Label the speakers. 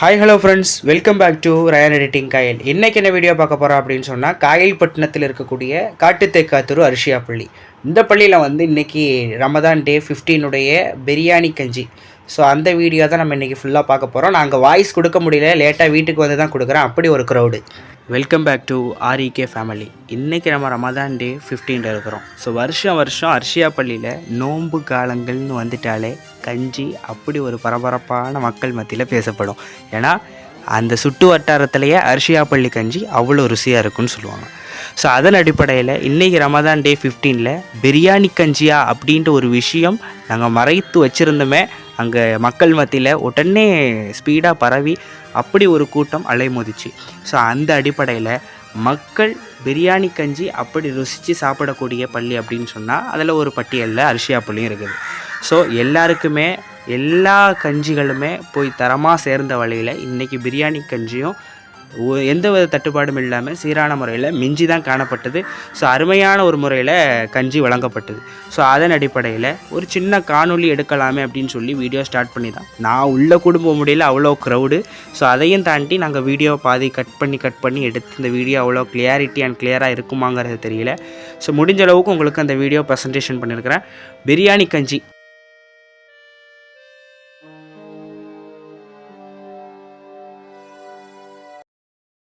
Speaker 1: Hi hello friends welcome back to Rayan editing Kayal இன்றைக்கி என்ன video பார்க்க போகிறோம் அப்படின்னு சொன்னால் காயல்பட்டினத்தில் இருக்கக்கூடிய காட்டுத்தேக்காத்தூர் அரிசியா பள்ளி. இந்த பள்ளியில் வந்து இன்றைக்கி ரமதான் டே ஃபிஃப்டீனுடைய பிரியாணி கஞ்சி. ஸோ அந்த வீடியோ தான் நம்ம இன்றைக்கி ஃபுல்லாக பார்க்க போகிறோம் நாங்கள் வாய்ஸ் கொடுக்க முடியல. லேட்டாக வீட்டுக்கு வந்து தான் கொடுக்குறேன். அப்படி ஒரு crowd welcome back to REK family இன்றைக்கி நம்ம ரமதான் டே 15 இருக்கிறோம். ஸோ வருஷம் வருஷம் அர்ஷியா பள்ளியில் நோன்பு காலங்கள்னு வந்துட்டாலே கஞ்சி அப்படி ஒரு பரபரப்பான மக்கள் மத்தியில் பேசப்படும். ஏன்னா அந்த சுட்டு வட்டாரத்திலேயே அரிசியாப்பள்ளி கஞ்சி அவ்வளோ ருசியாக இருக்குன்னு சொல்லுவாங்க. ஸோ அதன் அடிப்படையில் இன்றைக்கி ரமதான் டே 15ல் பிரியாணி கஞ்சியா அப்படின்ற ஒரு விஷயம் நாங்கள் மறைத்து வச்சுருந்தோமே அங்கே மக்கள் மத்தியில் உடனே ஸ்பீடாக பரவி அப்படி ஒரு கூட்டம் அலைமோதிச்சு. ஸோ அந்த அடிப்படையில் மக்கள் பிரியாணி கஞ்சி அப்படி ருசித்து சாப்பிடக்கூடிய பள்ளி அப்படின்னு சொன்னால் அதில் ஒரு பட்டியலில் அரிசியா பள்ளியும் இருக்குது. ஸோ எல்லாருக்குமே எல்லா கஞ்சிகளுமே போய் தரமாக சேர்ந்த வழியில் இன்றைக்கி பிரியாணி கஞ்சியும் எந்த வித தட்டுப்பாடும் இல்லாமல் சீரான முறையில் மிஞ்சி தான் காணப்பட்டது. ஸோ அருமையான ஒரு முறையில் கஞ்சி வழங்கப்பட்டது. ஸோ அதன் அடிப்படையில் ஒரு சின்ன காணொளி எடுக்கலாமே அப்படின்னு சொல்லி வீடியோ ஸ்டார்ட் பண்ணி தான் நான் உள்ளே கூட போக முடியல அவ்வளோ க்ரௌடு ஸோ அதையும் தாண்டி நாங்கள் வீடியோ பாதி கட் பண்ணி கட் பண்ணி எடுத்து இந்த வீடியோ அவ்வளோ கிளியாரிட்டி அண்ட் கிளியராக இருக்குமாங்கிறது தெரியல. ஸோ முடிஞ்ச அளவுக்கு உங்களுக்கு அந்த வீடியோ ப்ரெசன்டேஷன் பண்ணியிருக்கிறேன் பிரியாணி கஞ்சி.